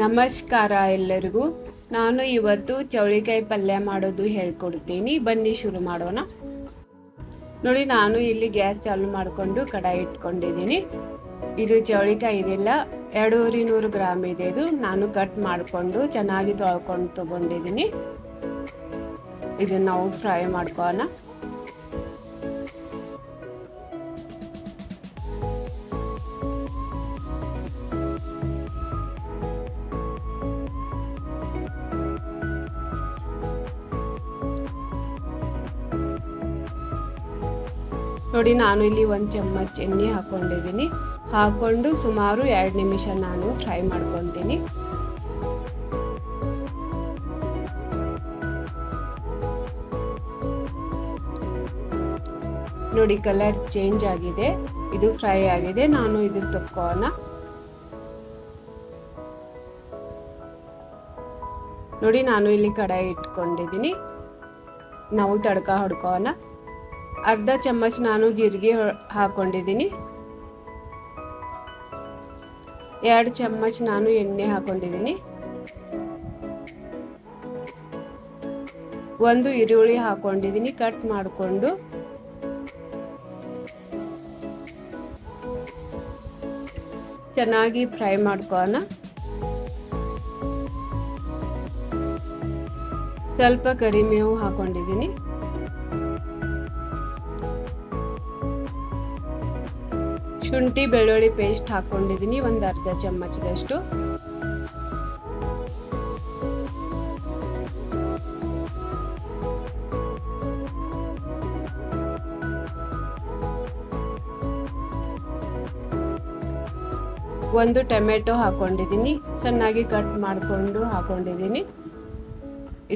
ನಮಸ್ಕಾರ ಎಲ್ಲರಿಗೂ. ನಾನು ಇವತ್ತು ಚೌಳಿಕಾಯಿ ಪಲ್ಯ ಮಾಡೋದು ಹೇಳ್ಕೊಡ್ತೀನಿ. ಬನ್ನಿ ಶುರು ಮಾಡೋಣ. ನೋಡಿ, ನಾನು ಇಲ್ಲಿ ಗ್ಯಾಸ್ ಚಾಲು ಮಾಡಿಕೊಂಡು ಕಡಾಯಿ ಇಟ್ಕೊಂಡಿದ್ದೀನಿ. ಇದು ಚೌಳಿಕಾಯಿ ಇದೆಲ್ಲ ಎರಡೂವರೆ ನೂರು ಗ್ರಾಮ್ ಇದೆ ಇದು. ನಾನು ಕಟ್ ಮಾಡಿಕೊಂಡು ಚೆನ್ನಾಗಿ ತೊಳ್ಕೊಂಡು ತೊಗೊಂಡಿದ್ದೀನಿ. ಇದನ್ನು ನಾವು ಫ್ರೈ ಮಾಡ್ಕೋಣ ನೋಡಿ, ನಾನು ಇಲ್ಲಿ ಒಂದು ಚಮ್ಮಚ್ ಎಣ್ಣೆ ಹಾಕ್ಕೊಂಡಿದ್ದೀನಿ ಹಾಕ್ಕೊಂಡು ಸುಮಾರು ಎರಡು ನಿಮಿಷ ನಾನು ಫ್ರೈ ಮಾಡ್ಕೊತೀನಿ. ನೋಡಿ, ಕಲರ್ ಚೇಂಜ್ ಆಗಿದೆ. ಇದು ಫ್ರೈ ಆಗಿದೆ. ನಾನು ಇದು ತಕ್ಕೋಣ. ನೋಡಿ, ನಾನು ಇಲ್ಲಿ ಕಡಾಯಿ ಇಟ್ಕೊಂಡಿದ್ದೀನಿ. ನಾವು ತಡ್ಕ, ಹೊಡ್ಕೋಣ. ಅರ್ಧ ಚಮಚ ನಾನು ಜೀರಿಗೆ ಹಾಕೊಂಡಿದ್ದೀನಿ. ಎರಡು ಚಮಚ ನಾನು ಎಣ್ಣೆ ಹಾಕೊಂಡಿದ್ದೀನಿ. ಒಂದು ಈರುಳ್ಳಿ ಹಾಕೊಂಡಿದ್ದೀನಿ, ಕಟ್ ಮಾಡಿಕೊಂಡು. ಚೆನ್ನಾಗಿ ಫ್ರೈ ಮಾಡ್ಕೋಣ. ಸ್ವಲ್ಪ ಕರಿಮೇವು ಹಾಕೊಂಡಿದ್ದೀನಿ. ಶುಂಠಿ, ಬೆಳ್ಳುಳ್ಳಿ ಪೇಸ್ಟ್ ಹಾಕೊಂಡಿದ್ದೀನಿ. ಒಂದು ಅರ್ಧ ಚಮಚದಷ್ಟು. ಒಂದು ಟೊಮೆಟೊ ಹಾಕೊಂಡಿದ್ದೀನಿ. ಚೆನ್ನಾಗಿ ಕಟ್ ಮಾಡಿಕೊಂಡು ಹಾಕೊಂಡಿದ್ದೀನಿ.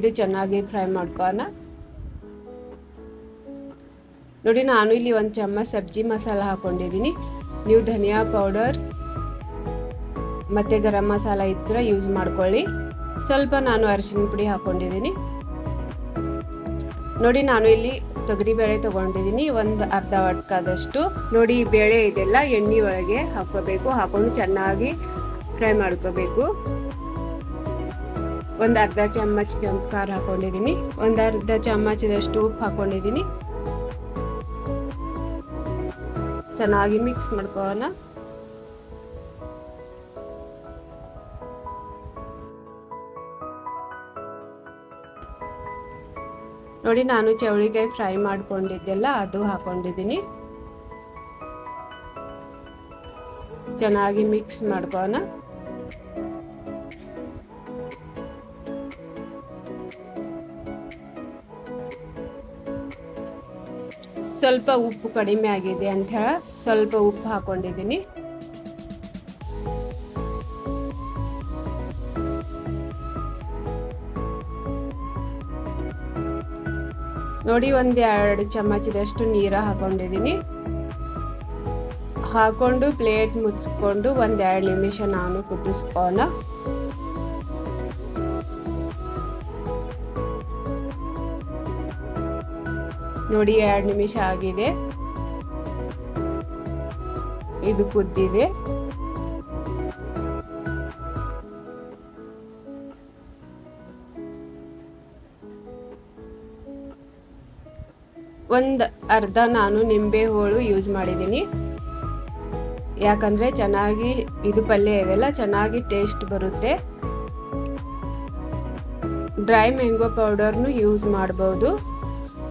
ಇದು ಚೆನ್ನಾಗಿ ಫ್ರೈ ಮಾಡ್ಕೋಣ. ನೋಡಿ, ನಾನು ಇಲ್ಲಿ ಒಂದು ಚಮಚ ಸಬ್ಜಿ ಮಸಾಲ ಹಾಕೊಂಡಿದ್ದೀನಿ. ನೀವು ಧನಿಯಾ ಪೌಡರ್ ಮತ್ತು ಗರಂ ಮಸಾಲ ಇದ್ರೆ ಯೂಸ್ ಮಾಡ್ಕೊಳ್ಳಿ. ಸ್ವಲ್ಪ ನಾನು ಅರಿಶಿನ ಪುಡಿ ಹಾಕ್ಕೊಂಡಿದ್ದೀನಿ ನೋಡಿ ನಾನು ಇಲ್ಲಿ ತೊಗರಿಬೇಳೆ ತೊಗೊಂಡಿದ್ದೀನಿ. ಒಂದು ಅರ್ಧ ವಟ್ಕಾದಷ್ಟು. ನೋಡಿ ಈ ಬೇಳೆ ಇದೆಲ್ಲ ಎಣ್ಣೆ ಒಳಗೆ ಹಾಕ್ಕೋಬೇಕು. ಹಾಕೊಂಡು ಚೆನ್ನಾಗಿ ಫ್ರೈ ಮಾಡ್ಕೋಬೇಕು. ಒಂದು ಅರ್ಧ ಚಮಚ ಕೆಂಪು ಖಾರ ಹಾಕ್ಕೊಂಡಿದ್ದೀನಿ ಒಂದು ಅರ್ಧ ಚಮಚದಷ್ಟು ಉಪ್ಪು ಹಾಕೊಂಡಿದ್ದೀನಿ. ಚೆನ್ನಾಗಿ ಮಿಕ್ಸ್ ಮಾಡ್ಕೋಣ ನೋಡಿ ನಾನು ಚೌಳಿಕಾಯಿ ಫ್ರೈ ಮಾಡ್ಕೊಂಡಿದ್ದೆಲ್ಲ ಅದು ಹಾಕೊಂಡಿದ್ದೀನಿ. ಚೆನ್ನಾಗಿ ಮಿಕ್ಸ್ ಮಾಡ್ಕೋಣ ಸ್ವಲ್ಪ ಉಪ್ಪು ಕಡಿಮೆ ಆಗಿದೆ ಅಂತ ಹೇಳ ಸ್ವಲ್ಪ ಉಪ್ಪು ಹಾಕೊಂಡಿದ್ದೀನಿ. ನೋಡಿ ಒಂದು ಎರಡು ಚಮಚದಷ್ಟು ನೀರು ಹಾಕೊಂಡಿದ್ದೀನಿ. ಹಾಕೊಂಡು ಪ್ಲೇಟ್ ಮುಚ್ಕೊಂಡು ಒಂದೆರಡು ನಿಮಿಷ ನಾನು ಕುದಿಸ್ಕೋಣ ನೋಡಿ, ಎರಡು ನಿಮಿಷ ಆಗಿದೆ. ಇದು ಕುದ್ದಿದೆ. ಒಂದು ಅರ್ಧ ನಾನು ನಿಂಬೆ ಹೋಳು ಯೂಸ್ ಮಾಡಿದ್ದೀನಿ. ಯಾಕಂದರೆ ಚೆನ್ನಾಗಿ ಇದು ಪಲ್ಯ ಇದೆಲ್ಲ ಚೆನ್ನಾಗಿ ಟೇಸ್ಟ್ ಬರುತ್ತೆ. ಡ್ರೈ ಮ್ಯಾಂಗೋ ಪೌಡರ್ನು ಯೂಸ್ ಮಾಡ್ಬೋದು.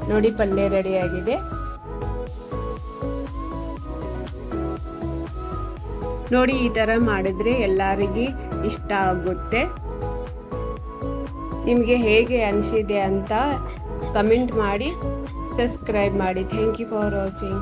ನೋಡಿ ಪಲ್ಯ ರೆಡಿಯಾಗಿದೆ ನೋಡಿ ಈ ಥರ ಮಾಡಿದ್ರೆ ಎಲ್ಲರಿಗೂ ಇಷ್ಟ ಆಗುತ್ತೆ. ನಿಮಗೆ ಹೇಗೆ ಅನಿಸಿದೆ ಅಂತ ಕಮೆಂಟ್ ಮಾಡಿ ಸಬ್ಸ್ಕ್ರೈಬ್ ಮಾಡಿ. Thank you for watching